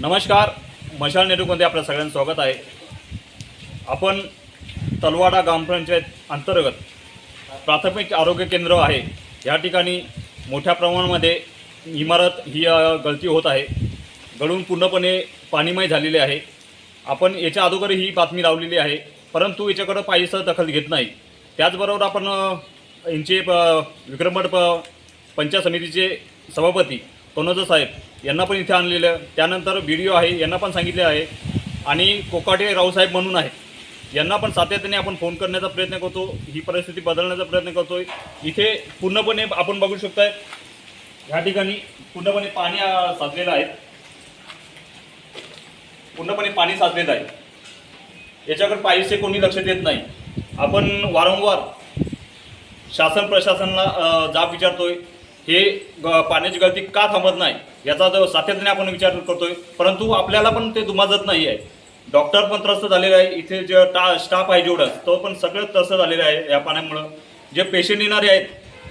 नमस्कार मशाल नेटवर्कमध्ये आपलं सगळ्यांचं स्वागत आहे. आपण तलवाडा ग्रामपंचायत अंतर्गत प्राथमिक आरोग्य केंद्र आहे. या ठिकाणी मोठ्या प्रमाणामध्ये इमारत ही गळती होत आहे. गळून पूर्णपणे पाणीमय झालेली आहे. आपण याच्या अगोदर ही बातमी लावलेली आहे परंतु याच्याकडं पाहिजे दखल घेत नाही. त्याचबरोबर आपण यांचे प- विक्रमगड प पंचायत समितीचे सभापती कनोज साहेब यांना पण इथे आणलेलं त्यानंतर बी डी ओ आहे यांना पण सांगितले आहे आणि कोकाटे रावसाहेब म्हणून आहे. यांना पण सातत्याने आपण फोन करण्याचा प्रयत्न करतो ही परिस्थिती बदलण्याचा प्रयत्न करतो इथे पूर्णपणे आपण बघू शकताय या ठिकाणी पूर्णपणे पाणी साचलेलं आहे. पूर्णपणे पाणी साचलेलं आहे. याच्याकडे पाहिजे कोणी लक्ष देत नाही. आपण वारंवार शासन प्रशासनाला जाब विचारतोय. हे ग पाण्याची गळती का थांबत नाही याचा जो सातत्याने आपण विचार करतोय. परंतु आपल्याला पण ते दुमाजत नाही आहे. डॉक्टर पण त्रस्त झालेले आहे. इथे जे टा स्टाफ आहे जेवढं तो पण सगळं त्रस्त झालेलं आहे या पाण्यामुळं. जे पेशंट येणारे आहेत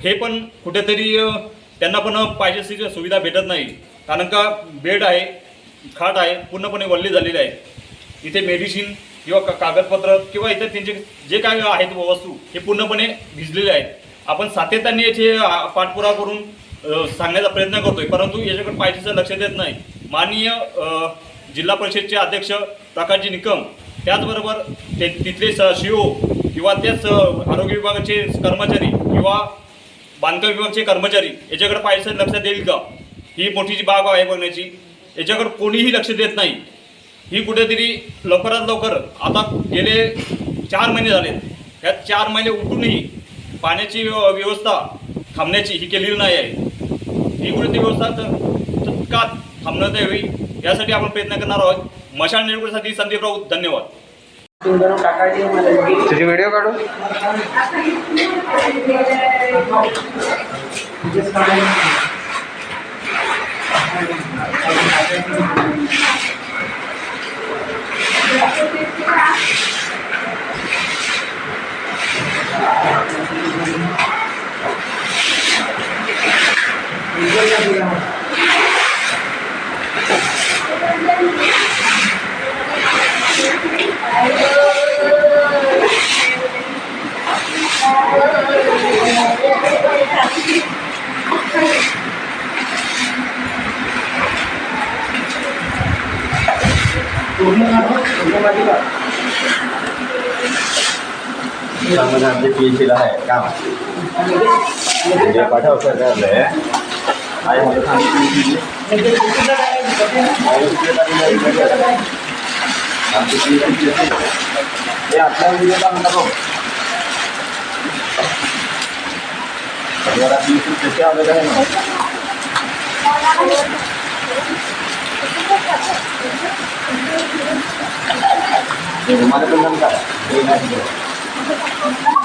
हे पण कुठेतरी त्यांना पण पाहिजे सुविधा भेटत नाही. कारण का बेड आहे खाट आहे पूर्णपणे वल्ली झालेली आहे. इथे मेडिसिन किंवा का- कागदपत्र किंवा इतर त्यांचे जे काय आहेत वस्तू हे पूर्णपणे भिजलेले आहेत. आपण सातत्याने याचे पाठपुरा पाठपुरावा करून सांगण्याचा प्रयत्न करतोय. परंतु याच्याकडे पाहिजेचं लक्ष देत नाही. माननीय जिल्हा परिषदचे अध्यक्ष प्रकाशजी निकम त्याचबरोबर ते तिथले स सी ओ किंवा तेच आरोग्य विभागाचे कर्मचारी किंवा बांधकाम विभागाचे कर्मचारी याच्याकडे पाहिजे लक्ष देईल का? ही मोठी जी बाब आहे बघण्याची. याच्याकडे कोणीही लक्ष देत नाही. ही कुठेतरी लवकरात लवकर आता गेले चार महिने झाले ह्या चार महिने उठूनही पाण्याची व्यवस्था थांबण्याची ही केलेली नाही आहे. ही कुठेतरी व्यवस्था तर तत्काळ थांबण्यात यावी यासाठी आपण प्रयत्न करणार आहोत. मशाल निर्मितीसाठी संदीप राऊत धन्यवाद. तुझी व्हिडिओ काढू? Jangan mengambil pilihan yang kamu. Dia pada usah dah leh. आहे मला सांगितलं आमची पी एच हे आपल्या व्हिडिओ काम नको जरा पी एच कसे आलेलं आहे ना तुम्हाला पण जमतात हे नाही मीडियावाले फोन